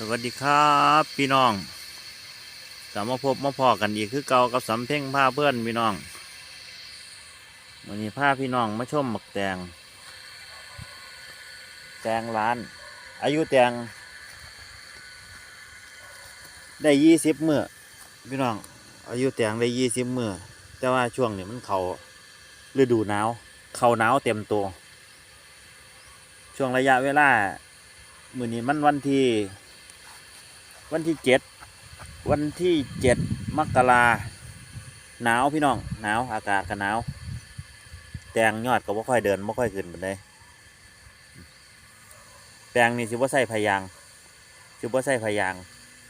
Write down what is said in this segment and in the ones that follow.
สวัสดีครับพี่น้องกลับมาพบมาพอกันอีกคือเก่ากับสำเพ็งผ้าเพื่อนพี่น้องวันนี้พาพี่น้องมาชมหมักแตง แตงร้าน อายุแตง ได้ยี่สิบเมื่อพี่น้อง อายุแตงได้ยี่สิบเมื่อแต่ว่าช่วงนี้มันเขาฤดูหนาวเขาหนาวเต็มตัว ช่วงระยะเวลา มือนี้มันวันที่ วันที่เจ็ดวันที่เจ็ดมกราหนาวพี่น้องหนาวอากาศก็หนาวแตงยอดก็บ่ค่อยเดินบ่ค่อยขึ้นปานใดแตงนี่สิบ่ใส่พยางสิบ่ใส่พยาง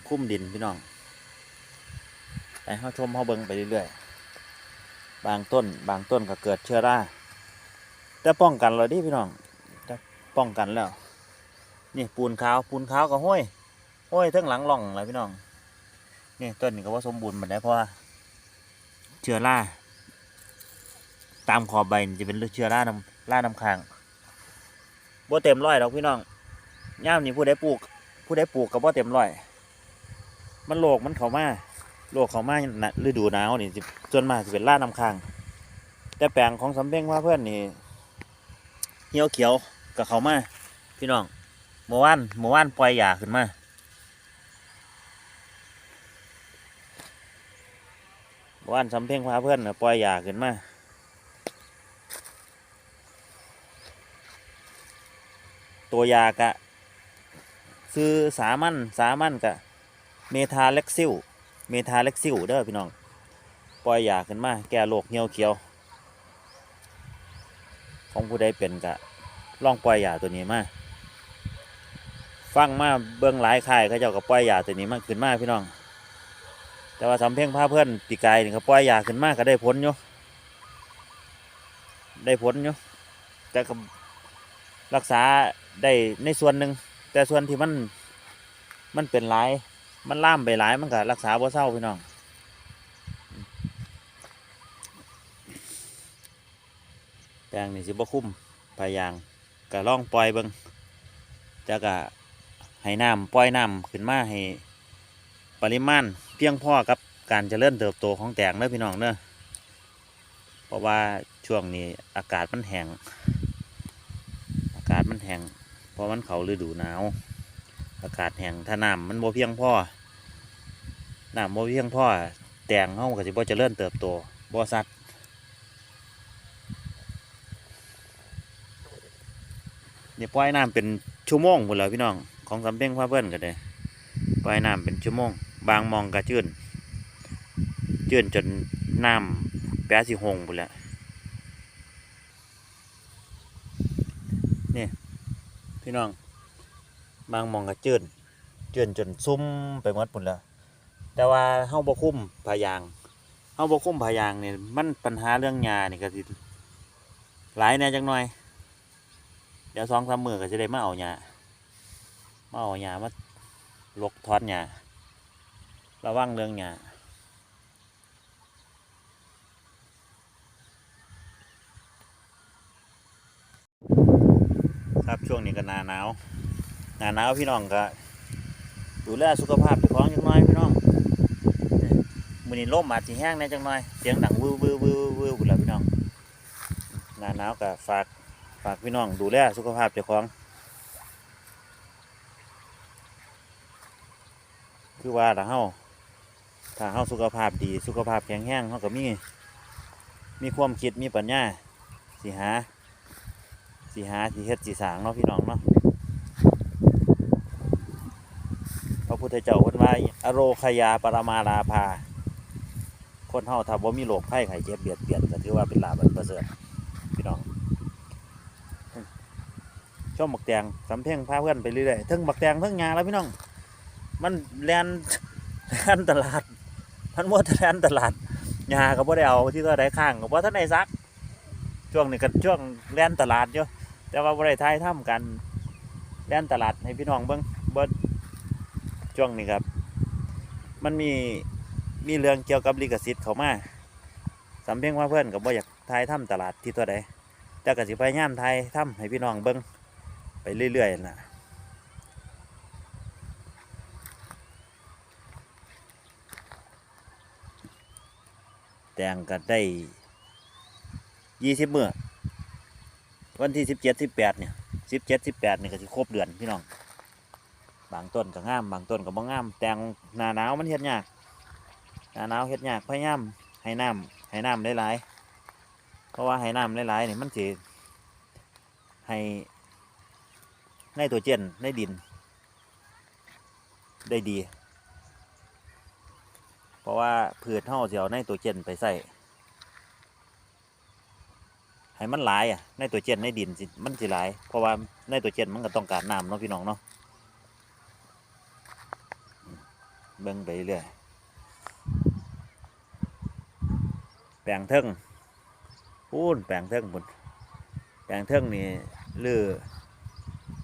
คุ้มดินพี่น้องไปเฮาชมเฮาเบิ่งไปเรื่อยๆบางต้นบางต้นก็เกิดเชื้อราแต่ป้องกันเราดิพี่น้องแต่ป้องกันแล้วนี่ปูนขาวปูนขาวกับห้อย ห้ยทั้งหลังหล่องเลยพี่น้องนี่ต้นนี้ก็ว่าสมบูรณ์หมดแล้วเพราะว่าเชื้อราตามขอบใบจะเป็นเชื้อราน้ำราน้ำค้างบ่เต็มร้อยหรอกพี่น้องย่ามนี่ผู้ใดปลูก ผู้ใดปลูกก็บ่เต็มร้อย มันโรคมันเข้ามาโรคเข้ามาน่ะฤดูหนาวนี่สิส่วนมาจะเป็นราน้ำค้างแต่แปลงของสำเพ็งว่าเพื่อนนี่เหี่ยวเขียวกับเขามาพี่น้องเมื่อวานเมื่อวานปล่อยหยาขึ้นมา เมื่านสำเพ็งพาเพื่อนน่ะปล่อยหยาขึ้นมาตัวยากะซื้อสามัญสามัญกะ เมทาเล็กซิลเมทาเล็กซิลเด้อพี่น้อง ปล่อยหยาขึ้นมา แก้โรคเหี่ยวเขียว ของผู้ใดเป็นกะลองปล่อยหยาตัวนี้มาฟังมาเบื้องหลายค่ายเขาเจ้าก็ปล่อยยาตัวนี้มาขึ้นมาพี่น้อง แต่ว่าสำเพ็งพาเพื่อนปีกายนี่ก็ปล่อยยาขึ้นมากก็ได้ผลอยู่ได้ผลอยู่แต่ก็รักษาได้ในส่วนหนึ่งแต่ส่วนที่มันมันเป็นหลายมันล่ามไปหลายมันก็รักษาบ่เศร้าพี่น้องแปลงนี่สิบ่คุ้มพายางก็ล่องปล่อยเบิงจะกะให้น้ำปล่อยน้ำขึ้นมาให้ ปริมาณเพียงพอกับการเจริญเติบโตของแตงเด้อพี่น้องเด้อเพราะว่าช่วงนี้อากาศมันแห้งอากาศมันแห้งเพราะมันเขาฤดูหนาว อากาศแห้งถ้าน้ำมันบ่เพียงพอน้ำบ่เพียงพอแตงเฮาก็สิบ่เจริญเติบโตบ่สัดนี่ยปล่อยน้ำเป็นชั่วโมงหมดแล้วพี่น้องของสำเพ็งพาเพื่อนกันเลย ปล่อยน้ำเป็นชั่วโมง บางมองกระจื้นจื้นจนน้ำแปะสิหงหมดแล้วนี่พี่น้อง บางมองกระจื้นจื้นจนซุ่มไปหมดหมดแล้ว แต่ว่าเฮาบ่คุ้มพายางเฮาบ่คุ้มพายางเนี่ยมันปัญหาเรื่องหญ้านี่ก็สิหลายแน่จังหน่อย เดี๋ยวสองสามมือก็จะได้มาเอาหญ้ามาเอาหญ้ามา ลกทอดหญ้าระวังเรื่องหญ้าครับช่วงนี้ก็หนาหนาวหนาหนาวพี่น้องก็ดูแลสุขภาพเจ้าของจังน้อยพี่น้องมือนี้ลมอาจจะแห้งแน่จังน้อยเสียงดังวื้อวื้อวื้อวื้อพุ่นละพี่น้องหนาหนาวก็ฝากฝากพี่น้องดูแลสุขภาพเจ้าของ คือว่าถ้าเฮาถ้าเฮาสุขภาพดีสุขภาพแข็งแรงเฮาก็มีมีความคิดมีปัญญาสิหาสิหาสิเฮ็ดสิสางเนาะพี่น้องเนาะพระพุทธเจ้าเพิ่นว่าอโรคยาปรมาลาภา คนเฮาถ้าบ่มีโรคภัยไข้เจ็บเบียดเบียนก็ถือว่าเป็นลาภอันประเสริฐพี่น้องชอบหมักแตงสำเพ็งพาเพื่อนไปเรื่อยๆทั้งหมักแตงทั้งงาแล้วพี่น้อง มันแลนแลนตลาด มันมัวแต่แลนตลาดยาก็บ่ได้เอาที่ตัวใดข้างก็บ่ทันได้ซัก ช่วงนี้ก็ช่วงแลนตลาดอยู่แต่ว่าบ่ได้ทายทำกันแลนตลาดให้พี่น้องเบิ่งบ่ช่วงนี้ครับ มันมีมีเรื่องเกี่ยวกับลิขสิทธิ์เขามาสำเพ็งว่าเพื่อนก็บ่อยากทายทำตลาดที่ตัวใดแต่ก็สิพยายามทายทำให้พี่น้องเบิ่งไปเรื่อยๆน่ะ แตงก็ได้ยี่สิบเมื้อวันที่สิบเจ็ดสิบแปดเนี่ยสิบเจ็ดสิบแปดเนี่ยก็สิครบเดือนพี่น้อง บางต้นก็งาม บางต้นก็บ่งาม แตงหนาหนาวมันเฮ็ดยากหนาหนาวเฮ็ดยากพยายามให้น้ำให้น้ำหลายๆเพราะว่าให้น้ำหลายๆนี่ยมันสิให้ในตัวเจนในดิน ได้ดี เพราะว่าพืชเท่าเสียวในตัวเจนไปใส่ให้มันหลายอะในตัวเจนในดินสิมันสิหลาย เพราะว่าในตัวเจนมันก็ต้องการน้ำเนาะพี่น้องเนาะเบิ่งไปเรื่อยแปลงเทิงพูนแปลงเทิงพุ่นแปลงเทิงนี่ลือ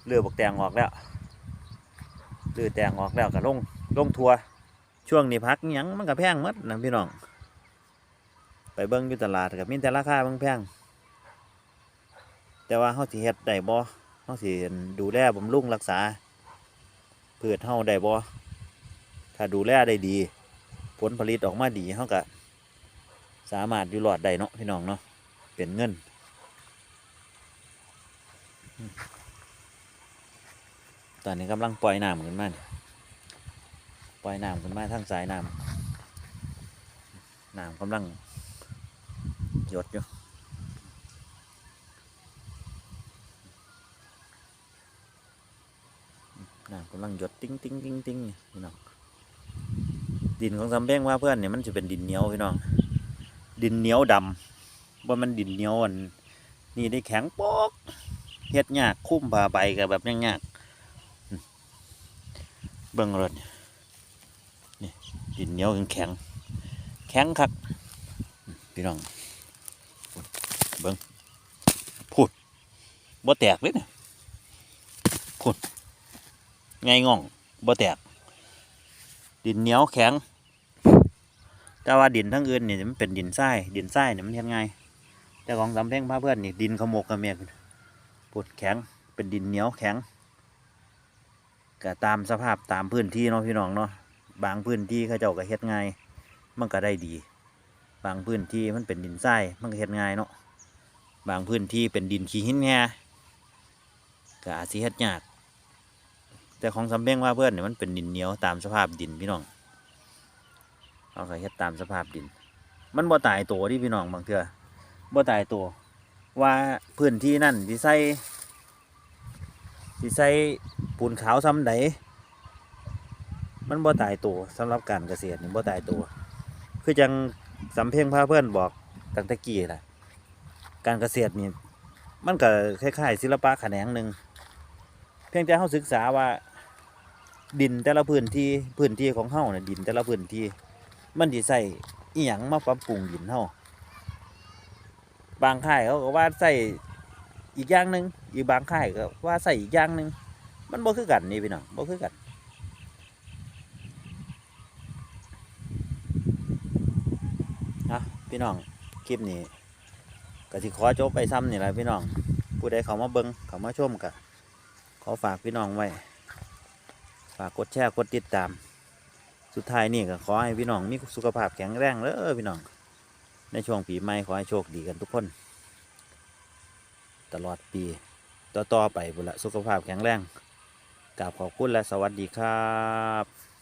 ลือบกแตงออกแล้วลือแตงออกแล้วก็ลงลงทัว ช่วงนี้พักหยังมันก็แพงหมดนะพี่น้อง ไปเบิ่งอยู่ตลาดกับมีแต่ราคาบางแพงแต่ว่าเฮาสิเฮ็ดได้บ่เฮาสิดูแลบำรุงรักษาพืชเฮาได้บ่ถ้าดูแลได้ดี ผลผลิตออกมาดีเฮาก็สามารถอยู่รอดได้เนาะพี่น้องเนาะเป็นเงินตอนนี้กำลังปล่อยน้ำขึ้นมานี่ ปล่อยน้ำขึ้นมาทางสายน้ำน้ำกำลังหยดอยู่น้ำกำลังหยดติ้งติ้งติ้งติ้งนี่พี่น้องดินของสำเพ็งว่าเพื่อนเนี่ยมันจะเป็นดินเหนียวพี่น้องดินเหนียวดำว่ามันดินเหนียวอันนี่ได้แข็งป๊กเฮ็ดยากคุ้มผ่าใบกับแบบยากๆอืมเบิ่งรถ ดินเหนียวแข็งแข็งคักพี่น้องเบิ้งพูดบ่แตกเลยเนี่ยพูดไงง่องบ่แตก ดินเหนียวแข็ง แต่ว่าดินทั้งอื่นนี่ยมันเป็นดินทรายดินทรายเนี่ยมันเฮ็ดง่ายแต่ของสำเพ็งพาเพื่อนนี่ดินขโมกขะเมียกพูดแข็งเป็นดินเหนียวแข็งก็ตามสภาพตามพื้นที่เนาะพี่น้องเนาะ บางพื้นที่เขาเจ้าก็เฮ็ดง่าย มันก็ได้ดี บางพื้นที่มันเป็นดินทรายมันก็เฮ็ดง่ายเนาะบางพื้นที่เป็นดินขี้หินแง่ก็อาจสิเฮ็ดยาก แต่ของสำเพ็งว่าเพื่อนเนี่ยมันเป็นดินเหนียวตามสภาพดินพี่น้องเอาก็เฮ็ดตามสภาพดิน มันบ่ตายตัวที่พี่น้องบางเทื่อบ่ตายตัวว่าพื้นที่นั่นสิใส่สิใส่ปูนขาวซ้ำใด มันบ่ตายตัวสำหรับการเกษตรนี่บ่ตายตัว คือจังสำเพ็งพาเพื่อนบอกตั้งแต่กี้แหละการเกษตรนี่มันก็คล้ายๆศิลปะแขนงหนึ่งเพียงแต่เฮาศึกษาว่า ดินแต่ละพื้นที่พื้นที่ของเฮาเนี่ยดินแต่ละพื้นที่ มันสิใส่อีหยังมาปรับปรุงดินเฮาบางค่ายเขาก็ว่าใส่อีกอย่างหนึ่งอีกบางค่ายก็ว่าใส่อีกอย่างหนึ่งมันบ่คือกันนี่พี่น้องบ่คือกัน อะ พี่น้องคลิปนี้ก็สิขอจบไปซ้ำนี่แหละพี่น้อง ผู้ใดเขามาเบิงเขามาชมกะขอฝากพี่น้องไว้ ฝากกดแชร์กดติดตาม สุดท้ายนี่ก็ขอให้พี่น้องมีสุขภาพแข็งแรงเด้อพี่น้อง ในช่วงปีใหม่ขอให้โชคดีกันทุกคน ตลอดปีต่อๆไปบุละสุขภาพแข็งแรงกราบขอบคุณและสวัสดีครับ